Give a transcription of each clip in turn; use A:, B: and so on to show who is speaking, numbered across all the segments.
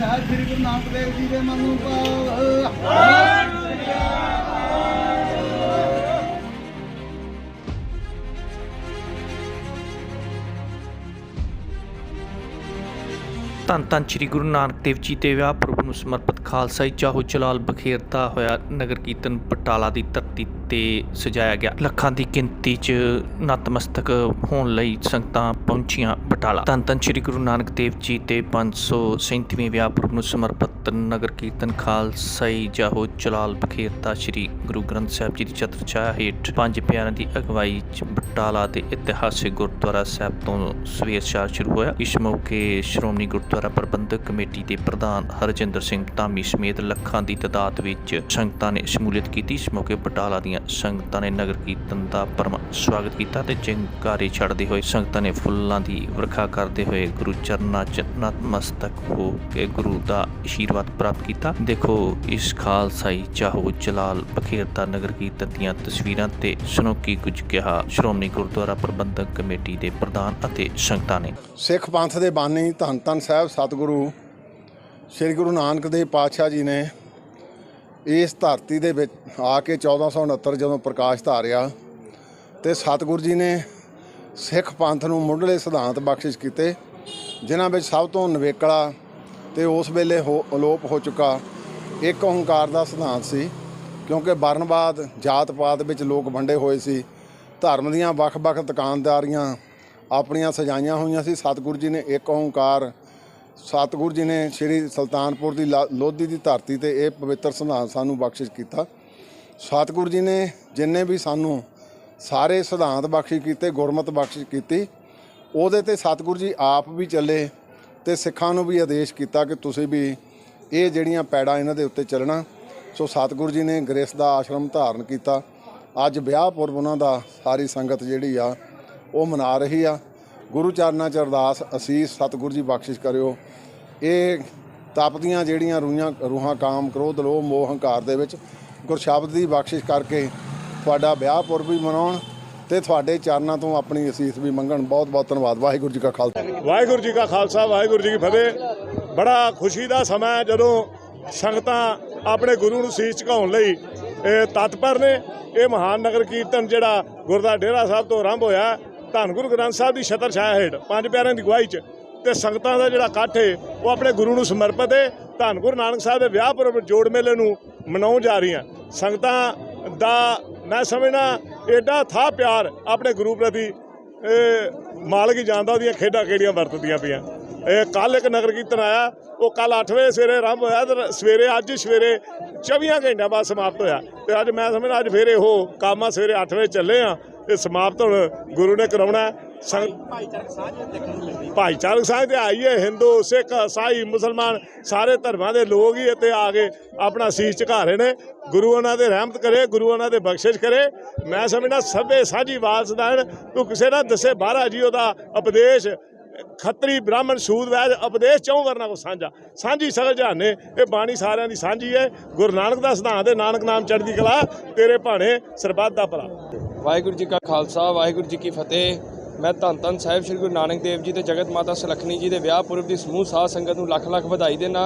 A: ਸਾਹਿਬ ਸ੍ਰੀ ਗੁਰੂ ਨਾਨਕ ਦੇਵ ਜੀ ਦੇ ਮਨ ਨੂੰ ਪਾਓ
B: ਧੰਨ ਧੰਨ ਸ੍ਰੀ ਗੁਰੂ ਨਾਨਕ ਦੇਵ ਜੀ ਦੇ ਵਿਆਹ ਪੁਰਬ ਨੂੰ ਸਮਰਪਿਤ ਖਾਲਸਾ ਚਾਹੋ ਚਲਾਲ ਬਖੇਰਦਾ ਹੋਇਆ ਨਗਰ ਕੀਰਤਨ ਬਟਾਲਾ ਦੀ ਧਰਤੀ ਤੇ ਸਜਾਇਆ ਗਿਆ। ਲੱਖਾਂ ਦੀ ਗਿਣਤੀ 'ਚ ਨਤਮਸਤਕ ਹੋਣ ਲਈ ਸੰਗਤਾਂ ਪਹੁੰਚੀਆਂ ਬਟਾਲਾ। ਧੰਨ ਧੰਨ ਸ੍ਰੀ ਗੁਰੂ ਨਾਨਕ ਦੇਵ ਜੀ ਦੇ 537ਵੇਂ ਵਿਆਹ ਪੁਰਬ ਨੂੰ ਸਮਰਪਿਤ ਨਗਰ ਕੀਰਤਨ ਖਾਲਸਾ ਚਾਹੋ ਚਲਾਲ ਬਖੇਰਦਾ ਸ੍ਰੀ ਗੁਰੂ ਗ੍ਰੰਥ ਸਾਹਿਬ ਜੀ ਦੀ ਛਤਰ ਛਾਇਆ ਹੇਠ ਪੰਜ ਪਿਆਰਿਆਂ ਦੀ ਅਗਵਾਈ 'ਚ ਬਟਾਲਾ ਦੇ ਇਤਿਹਾਸਿਕ ਗੁਰਦੁਆਰਾ ਸਾਹਿਬ ਤੋਂ ਸਵੇਰ ਸ਼ਾਰ ਸ਼ੁਰੂ ਹੋਇਆ। ਇਸ ਮੌਕੇ ਸ਼੍ਰੋਮਣੀ ਗੁਰਦੁਆਰਾ ਪ੍ਰਬੰਧਕ ਕਮੇਟੀ ਦੇ ਪ੍ਰਧਾਨ ਹਰਜਿੰਦਰ ਸਿੰਘ ਧਾਮੀ ਸਮੇਤ ਲੱਖਾਂ ਦੀ ਤਦਾਦ ਵਿੱਚ ਸੰਗਤਾਂ ਨੇ ਸ਼ਮੂਲੀਅਤ ਕੀਤੀ। ਇਸ ਮੌਕੇ ਬਟਾਲਾ ਦੀਆਂ ਸੰਗਤਾਂ ਨੇ ਨਗਰ ਕੀਰਤਨ ਦਾ ਪਰਮ ਸਵਾਗਤ ਕੀਤਾ ਤੇ ਜੰਗਾਰੇ ਛੱਡਦੇ ਹੋਏ ਸੰਗਤਾਂ ਨੇ ਫੁੱਲਾਂ ਦੀ ਵਰਖਾ ਕਰਦੇ ਹੋਏ ਗੁਰੂ ਚਰਨਾਂ 'ਚ ਨਤਮਸਤਕ ਹੋ ਕੇ ਗੁਰੂ ਦਾ ਆਸ਼ੀਰਵਾਦ ਪ੍ਰਾਪਤ ਕੀਤਾ। ਦੇਖੋ, ਇਸ ਖਾਲਸਾਈ ਚਾਹੋ ਜਲਾਲ ਬਖੇਰਤਾ ਨਗਰ ਕੀਰਤਨ ਦੀਆਂ ਤਸਵੀਰਾਂ ਤੇ ਸੁਣੋ ਕੀ ਕੁਝ ਕਿਹਾ ਸ਼੍ਰੋਮਣੀ ਗੁਰਦੁਆਰਾ ਪ੍ਰਬੰਧਕ ਕਮੇਟੀ ਦੇ ਪ੍ਰਧਾਨ ਅਤੇ ਸੰਗਤਾਂ ਨੇ।
A: ਸਿੱਖ ਪੰਥ ਦੇ ਬਾਨੀ ਧੰਨ ਧੰਨ ਸਾਹਿਬ ਸਤਿਗੁਰੂ, ਸ੍ਰੀ ਗੁਰੂ ਨਾਨਕ ਦੇਵ ਪਾਤਸ਼ਾਹ ਜੀ ਨੇ ਇਸ ਧਰਤੀ ਦੇ ਵਿੱਚ ਆ ਕੇ 1469 ਜਦੋਂ ਪ੍ਰਕਾਸ਼ ਧਾਰਿਆ ਤੇ ਸਤਿਗੁਰੂ ਜੀ ਨੇ ਸਿੱਖ ਪੰਥ ਨੂੰ ਮੁੱਢਲੇ ਸਿਧਾਂਤ ਬਖਸ਼ਿਸ਼ ਕੀਤੇ, ਜਿਨ੍ਹਾਂ ਵਿੱਚ ਸਭ ਤੋਂ ਨਵੇਕਲਾ ਤੇ ਉਸ ਵੇਲੇ ਹੋ, ਅਲੋਪ ਹੋ ਚੁੱਕਾ ਇੱਕ ਓੰਕਾਰ ਦਾ ਸਿਧਾਂਤ ਸੀ, ਕਿਉਂਕਿ ਵਰਨਵਾਦ ਜਾਤ ਪਾਤ ਵਿੱਚ ਲੋਕ ਵੰਡੇ ਹੋਏ ਸੀ, ਧਰਮ ਦੀਆਂ ਵੱਖ-ਵੱਖ ਦੁਕਾਨਦਾਰੀਆਂ ਆਪਣੀਆਂ ਸਜਾਈਆਂ ਹੋਈਆਂ ਸੀ, ਸਤਿਗੁਰੂ ਜੀ ਨੇ ਇੱਕ ਓੰਕਾਰ ਸਤਿਗੁਰੂ ਜੀ ਨੇ ਸ੍ਰੀ ਸੁਲਤਾਨਪੁਰ ਦੀ ਲਾ- ਲੋਧੀ ਦੀ ਧਰਤੀ ਤੇ ਇਹ ਪਵਿੱਤਰ ਸਿਧਾਂਤ ਸਾਨੂੰ ਬਖਸ਼ਿਸ਼ ਕੀਤਾ। ਸਤਿਗੁਰੂ ਜੀ ਨੇ ਜਿੰਨੇ ਵੀ ਸਾਨੂੰ ਸਾਰੇ ਸਿਧਾਂਤ ਬਖਸ਼ਿਸ਼ ਕੀਤੇ, ਗੁਰਮਤ ਬਖਸ਼ਿਸ਼ ਕੀਤੀ, ਉਹਦੇ ਤੇ ਸਤਿਗੁਰੂ ਜੀ ਆਪ ਵੀ ਚੱਲੇ ਤੇ ਸਿੱਖਾਂ ਨੂੰ ਵੀ ਆਦੇਸ਼ ਕੀਤਾ ਕਿ ਤੁਸੀਂ ਵੀ ਇਹ ਜਿਹੜੀਆਂ ਪੈੜਾਂ ਇਹਨਾਂ ਦੇ ਉੱਤੇ ਚੱਲਣਾ। ਸੋ ਸਤਿਗੁਰੂ ਜੀ ਨੇ ਗ੍ਰੇਸ ਦਾ ਆਸ਼ਰਮ ਧਾਰਨ ਕੀਤਾ। ਅੱਜ ਵਿਆਹ ਪੁਰਬ ਉਹਨਾਂ ਦਾ, ਸਾਰੀ ਸੰਗਤ ਜਿਹੜੀ ਆ, ਉਹ ਮਨਾ ਰਹੀ ਆ। ਗੁਰੂ ਚਰਨਾਂ ਚ ਅਰਦਾਸ, ਅਸੀਸ, ਸਤਿਗੁਰੂ ਜੀ ਬਖਸ਼ਿਸ਼ ਕਰਿਓ। ਇਹ ਤਪਦੀਆਂ ਜਿਹੜੀਆਂ ਰੂਹਾਂ ਰੂਹਾਂ ਕਾਮ, ਕ੍ਰੋਧ, ਲੋਭ, ਮੋਹ, ਹੰਕਾਰ ਦੇ ਵਿੱਚ ਗੁਰਸ਼ਬਦ ਦੀ ਬਖਸ਼ਿਸ਼ ਕਰਕੇ ਤੁਹਾਡਾ ਵਿਆਹ ਪੁਰਬ ਵੀ ਮਨਾਉਣ ਤੇ ਤੁਹਾਡੇ ਚਰਨਾਂ ਤੋਂ ਆਪਣੀ ਅਸੀਸ ਵੀ ਮੰਗਣ। ਬਹੁਤ ਬਹੁਤ ਧੰਨਵਾਦ। ਵਾਹਿਗੁਰੂ ਜੀ ਕਾ ਖਾਲਸਾ।
C: ਵਾਹਿਗੁਰੂ ਜੀ ਕਾ ਖਾਲਸਾ, ਵਾਹਿਗੁਰੂ ਜੀ ਕੀ ਫਤਿਹ। ਬੜਾ ਖੁਸ਼ੀ ਦਾ ਸਮਾਂ ਹੈ ਜਦੋਂ ਸੰਗਤਾਂ ਆਪਣੇ ਗੁਰੂ ਨੂੰ ਸੀਸ ਝੁਕਾਉਣ ਲਈ ਇਹ ਤਤਪਰ ਨੇ। ਇਹ ਮਹਾਨ ਨਗਰ ਕੀਰਤਨ ਜਿਹੜਾ ਗੁਰਦਾ ਡੇਰਾ ਸਾਹਿਬ ਤੋਂ ਆਰੰਭ ਹੋਇਆ। ਧੰਨ ਗੁਰੂ ਗ੍ਰੰਥ ਸਾਹਿਬ ਦੀ ਛਤਰ ਛਾਇਆ ਹੇਠ ਪੰਜ ਪਿਆਰਿਆਂ ਦੀ ਗਵਾਹੀ 'ਚ ਤੇ ਸੰਗਤਾਂ ਦਾ ਜਿਹੜਾ ਇਕੱਠ ਹੈ ਉਹ ਆਪਣੇ ਗੁਰੂ ਨੂੰ ਸਮਰਪਿਤ ਹੈ ਧੰਨ ਗੁਰੂ ਨਾਨਕ ਸਾਹਿਬ ਦੇ ਵਿਆਹ ਪੁਰਬ ਜੋੜ ਮੇਲੇ ਨੂੰ ਮਨਾਉਣ ਜਾ ਰਹੀਆਂ। ਸੰਗਤਾਂ ਦਾ ਮੈਂ ਸਮਝਣਾ ਐਡਾ ਥਾ ਪਿਆਰ ਆਪਣੇ ਗੁਰੂ ਪ੍ਰਤੀ ਇਹ ਮਾਲਕ ਹੀ ਜਾਣਦਾ ਉਹਦੀਆਂ ਖੇਡਾਂ ਕਿਹੜੀਆਂ ਵਰਤਦੀਆਂ ਪਈਆਂ। ਇਹ ਕੱਲ ਇੱਕ ਨਗਰ ਕੀਰਤਨ ਆਇਆ, ਉਹ ਕੱਲ 8 ਵਜੇ ਸਵੇਰੇ ਆਰੰਭ ਹੋਇਆ ਤੇ ਸਵੇਰੇ ਅੱਜ ਸਵੇਰੇ 24 ਘੰਟਿਆਂ ਬਾਅਦ ਸਮਾਪਤ ਹੋਇਆ। ਤੇ ਅੱਜ ਮੈਂ ਸਮਝਦਾ ਅੱਜ ਫੇਰ ਇਹੋ ਕੰਮ ਆ, ਸਵੇਰੇ 8 ਵਜੇ ਚੱਲੇ ਆ। ਤੇ ਸਮਾਪਤ ਹੁਣ ਗੁਰੂ ਨੇ ਕਰਾਉਣਾ ਸੰਗ ਭਾਈਚਾਰਕ ਸਾਂਝ ਤੇ ਆਈਏ ਹਿੰਦੂ, ਸਿੱਖ, ਇਸਾਈ, ਮੁਸਲਮਾਨ, ਸਾਰੇ ਧਰਮਾਂ ਦੇ ਲੋਕ ਹੀ ਇੱਥੇ ਆ ਕੇ ਆਪਣਾ ਸੀਸ ਝੁਕਾ ਰਹੇ ਨੇ। ਗੁਰੂ ਉਹਨਾਂ ਦੇ ਰਹਿਮਤ ਕਰੇ, ਗੁਰੂ ਉਹਨਾਂ ਦੇ ਬਖਸ਼ਿਸ਼ ਕਰੇ। ਮੈਂ ਸਮਝਦਾ ਸਭੇ ਸਾਂਝੀ ਵਾਰਸਦਾਨ ਤੂੰ ਕਿਸੇ ਨਾ ਦੱਸੇ ਬਾਹਰਾ ਜੀ ਉਹਦਾ ਉਪਦੇਸ਼। ਖੱਤਰੀ ਬ੍ਰਾਹਮਣ ਸੂਦ ਵੈਦ ਉਪਦੇਸ਼ ਚੌਂ ਵਰਨਾ ਕੋ ਸਾਂਝਾ। ਸਾਂਝੀ ਸਗਲ ਜਹਾਨੇ, ਇਹ ਬਾਣੀ ਸਾਰਿਆਂ ਦੀ ਸਾਂਝੀ ਹੈ। ਗੁਰੂ ਨਾਨਕ ਦਾ ਸਿਧਾਂਤ ਹੈ, ਨਾਨਕ ਨਾਮ ਚੜ੍ਹਦੀ ਕਲਾ। ਤੇਰੇ ਭਾਣੇ ਸਰਬੱਤ ਦਾ ਭਲਾ।
D: ਵਾਹਿਗੁਰੂ ਜੀ ਕਾ ਖਾਲਸਾ, ਵਾਹਿਗੁਰੂ ਜੀ ਕੀ ਫਤਿਹ। ਮੈਂ ਧੰਨ ਧੰਨ ਸਾਹਿਬ ਸ੍ਰੀ ਗੁਰੂ ਨਾਨਕ ਦੇਵ ਜੀ ਤੇ ਜਗਤ ਮਾਤਾ ਸੁਲੱਖਣੀ ਜੀ ਦੇ ਵਿਆਹ ਪੁਰਬ ਦੀ ਸਮੂਹ ਸਾਧ ਸੰਗਤ ਨੂੰ ਲੱਖ ਲੱਖ ਵਧਾਈ ਦੇਣਾ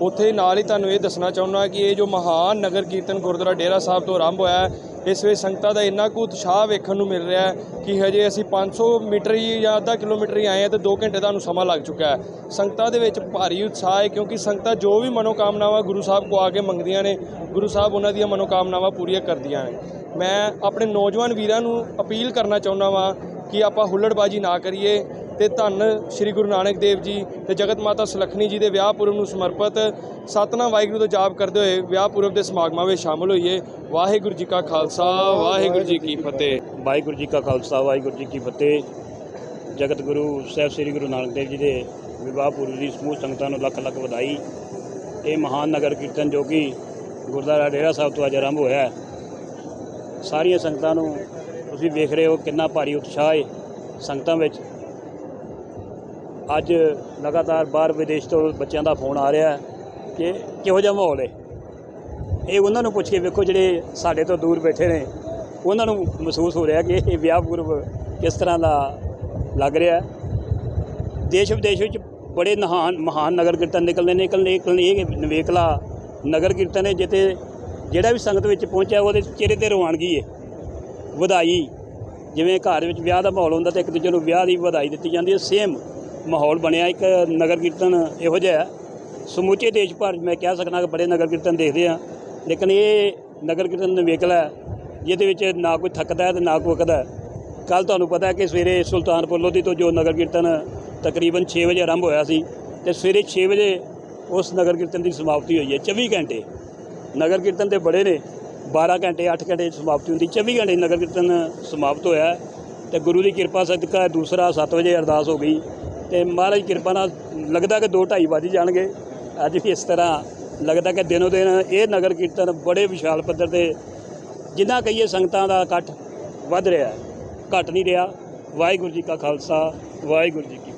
D: ਉੱਥੇ ਨਾਲ ਹੀ ਤੁਹਾਨੂੰ ਇਹ ਦੱਸਣਾ ਚਾਹੁੰਦਾ ਕਿ ਇਹ ਜੋ ਮਹਾਨ ਨਗਰ ਕੀਰਤਨ ਗੁਰਦੁਆਰਾ ਡੇਰਾ ਸਾਹਿਬ ਤੋਂ ਆਰੰਭ ਹੋਇਆ ਇਸ ਵਿੱਚ ਸੰਗਤਾਂ ਦਾ ਇੰਨਾ ਕੁ ਉਤਸ਼ਾਹ ਵੇਖਣ ਨੂੰ ਮਿਲ ਰਿਹਾ ਹੈ ਕਿ ਹਜੇ ਅਸੀਂ 500 ਮੀਟਰ ਹੀ ਜਾਂ ਅੱਧਾ ਕਿਲੋਮੀਟਰ ਹੀ ਆਏ ਹਾਂ ਤੇ 2 ਘੰਟੇ ਦਾ ਨੂੰ ਸਮਾਂ ਲੱਗ ਚੁੱਕਾ ਹੈ। ਸੰਗਤਾਂ ਦੇ ਵਿੱਚ ਭਾਰੀ ਉਤਸ਼ਾਹ ਹੈ ਕਿਉਂਕਿ ਸੰਗਤਾਂ ਜੋ ਵੀ ਮਨੋਕਾਮਨਾਵਾਂ ਗੁਰੂ ਸਾਹਿਬ ਕੋ ਆ ਕੇ ਮੰਗਦੀਆਂ ਨੇ, ਗੁਰੂ ਸਾਹਿਬ ਉਹਨਾਂ ਦੀਆਂ ਮਨੋਕਾਮਨਾਵਾਂ ਪੂਰੀਆਂ ਕਰਦੀਆਂ ਨੇ। ਮੈਂ ਆਪਣੇ ਨੌਜਵਾਨ ਵੀਰਾਂ ਨੂੰ ਅਪੀਲ ਕਰਨਾ ਚਾਹੁੰਦਾ ਵਾਂ ਕਿ ਆਪਾਂ ਹੁੱਲੜਬਾਜੀ ਨਾ ਕਰੀਏ ਤੇ ਧੰਨ ਸ੍ਰੀ ਗੁਰੂ ਨਾਨਕ ਦੇਵ ਜੀ ਤੇ ਜਗਤ ਮਾਤਾ ਸੁਲੱਖਣੀ ਜੀ ਦੇ ਵਿਆਹ ਪੁਰਬ ਨੂੰ ਸਮਰਪਿਤ ਸਤਨਾਮ ਵਾਹਿਗੁਰੂ ਦਾ ਜਾਪ ਕਰਦੇ ਹੋਏ ਵਿਆਹ ਪੁਰਬ ਦੇ ਸਮਾਗਮਾਂ ਵਿੱਚ ਸ਼ਾਮਲ ਹੋਈਏ। ਵਾਹਿਗੁਰੂ ਜੀ ਕਾ ਖਾਲਸਾ, ਵਾਹਿਗੁਰੂ ਜੀ ਕੀ ਫਤਿਹ।
E: ਵਾਹਿਗੁਰੂ ਜੀ ਕਾ ਖਾਲਸਾ, ਵਾਹਿਗੁਰੂ ਜੀ ਕੀ ਫਤਿਹ। ਜਗਤ ਗੁਰੂ ਸਾਹਿਬ ਸ੍ਰੀ ਗੁਰੂ ਨਾਨਕ ਦੇਵ ਜੀ ਦੇ ਵਿਵਾਹ ਪੁਰਬ ਦੀ ਸਮੂਹ ਸੰਗਤਾਂ ਨੂੰ ਲੱਖ ਲੱਖ ਵਧਾਈ। ਇਹ ਮਹਾਨ ਨਗਰ ਕੀਰਤਨ ਜੋ ਕਿ ਗੁਰਦੁਆਰਾ ਡੇਰਾ ਸਾਹਿਬ ਤੋਂ ਅੱਜ ਆਰੰਭ ਹੋਇਆ ਸਾਰੀਆਂ ਸੰਗਤਾਂ ਨੂੰ ਤੁਸੀਂ ਵੇਖ ਰਹੇ ਹੋ ਕਿੰਨਾ ਭਾਰੀ ਉਤਸ਼ਾਹ ਹੈ ਸੰਗਤਾਂ ਵਿੱਚ। ਅੱਜ ਲਗਾਤਾਰ ਬਾਹਰ ਵਿਦੇਸ਼ ਤੋਂ ਬੱਚਿਆਂ ਦਾ ਫੋਨ ਆ ਰਿਹਾ ਕਿ ਕਿਹੋ ਜਿਹਾ ਮਾਹੌਲ ਹੈ? ਇਹ ਉਹਨਾਂ ਨੂੰ ਪੁੱਛ ਕੇ ਵੇਖੋ ਜਿਹੜੇ ਸਾਡੇ ਤੋਂ ਦੂਰ ਬੈਠੇ ਨੇ, ਉਹਨਾਂ ਨੂੰ ਮਹਿਸੂਸ ਹੋ ਰਿਹਾ ਕਿ ਇਹ ਵਿਆਹ ਪੁਰਬ ਕਿਸ ਤਰ੍ਹਾਂ ਦਾ ਲੱਗ ਰਿਹਾ ਦੇਸ਼ ਵਿਦੇਸ਼ ਵਿੱਚ ਬੜੇ ਨਹਾਨ, ਮਹਾਨ ਨਗਰ ਕੀਰਤਨ ਨਿਕਲਦੇ ਨੇ ਨਿਕਲ ਨਿਕਲ ਇਹ ਨਵੇਕਲਾ ਨਗਰ ਕੀਰਤਨ ਹੈ ਜਿੱਤੇ ਜਿਹੜਾ ਵੀ ਸੰਗਤ ਵਿੱਚ ਪਹੁੰਚਿਆ ਉਹਦੇ ਚਿਹਰੇ ਤੇ ਰਵਾਨਗੀ ਹੈ, ਵਧਾਈ। ਜਿਵੇਂ ਘਰ ਵਿੱਚ ਵਿਆਹ ਦਾ ਮਾਹੌਲ ਹੁੰਦਾ ਤਾਂ ਇੱਕ ਦੂਜੇ ਨੂੰ ਵਿਆਹ ਦੀ ਵਧਾਈ ਦਿੱਤੀ ਜਾਂਦੀ ਹੈ ਸੇਮ ਮਾਹੌਲ ਬਣਿਆ, ਇੱਕ ਨਗਰ ਕੀਰਤਨ ਇਹੋ ਜਿਹਾ ਹੈ। ਸਮੁੱਚੇ ਦੇਸ਼ ਭਰ 'ਚ ਮੈਂ ਕਹਿ ਸਕਦਾ ਕਿ ਬੜੇ ਨਗਰ ਕੀਰਤਨ ਦੇਖਦੇ ਆ ਲੇਕਿਨ ਇਹ ਨਗਰ ਕੀਰਤਨ ਨਵੇਕਲਾ ਜਿਹਦੇ ਵਿੱਚ ਨਾ ਕੋਈ ਥੱਕਦਾ ਹੈ ਤੇ ਨਾ ਕੋਈ ਵਕਦਾ ਕੱਲ ਤੁਹਾਨੂੰ ਪਤਾ ਹੈ ਕਿ ਸਵੇਰੇ ਸੁਲਤਾਨਪੁਰ ਲੋਧੀ ਤੋਂ ਜੋ ਨਗਰ ਕੀਰਤਨ ਤਕਰੀਬਨ 6 ਵਜੇ ਆਰੰਭ ਹੋਇਆ ਸੀ ਤੇ ਸਵੇਰੇ 6 ਵਜੇ ਉਸ ਨਗਰ ਕੀਰਤਨ ਦੀ ਸਮਾਪਤੀ ਹੋਈ ਹੈ 24 ਘੰਟੇ। ਨਗਰ ਕੀਰਤਨ ਦੇ ਬੜੇ ਨੇ 12 ਘੰਟੇ 8 ਘੰਟੇ ਸਮਾਪਤੀ ਹੁੰਦੀ 24 ਘੰਟੇ ਨਗਰ ਕੀਰਤਨ ਸਮਾਪਤ ਹੋਇਆ ਹੈ। ਤੇ ਗੁਰੂ ਦੀ ਕਿਰਪਾ ਸਦਕਾ ਦੂਸਰਾ 7 ਵਜੇ ਅਰਦਾਸ ਹੋ ਗਈ। ਤੇ ਮਹਾਰਾਜ ਕਿਰਪਾ ਨਾਲ ਲੱਗਦਾ ਕਿ 2:30 ਵੱਜ ਜਾਣਗੇ। ਅੱਜ ਵੀ ਇਸ ਤਰ੍ਹਾਂ ਲੱਗਦਾ ਕਿ ਦਿਨੋ ਦਿਨ ਇਹ ਨਗਰ ਕੀਰਤਨ ਬੜੇ ਵਿਸ਼ਾਲ ਪੱਧਰ ਤੇ ਜਿੰਨਾ ਕਹੀਏ ਸੰਗਤਾਂ ਦਾ ਇਕੱਠ ਵੱਧ ਰਿਹਾ ਹੈ। ਘਟ ਨਹੀਂ ਰਿਹਾ। ਵਾਹਿਗੁਰੂ ਜੀ ਕਾ ਖਾਲਸਾ, ਵਾਹਿਗੁਰੂ ਜੀ ਕੀ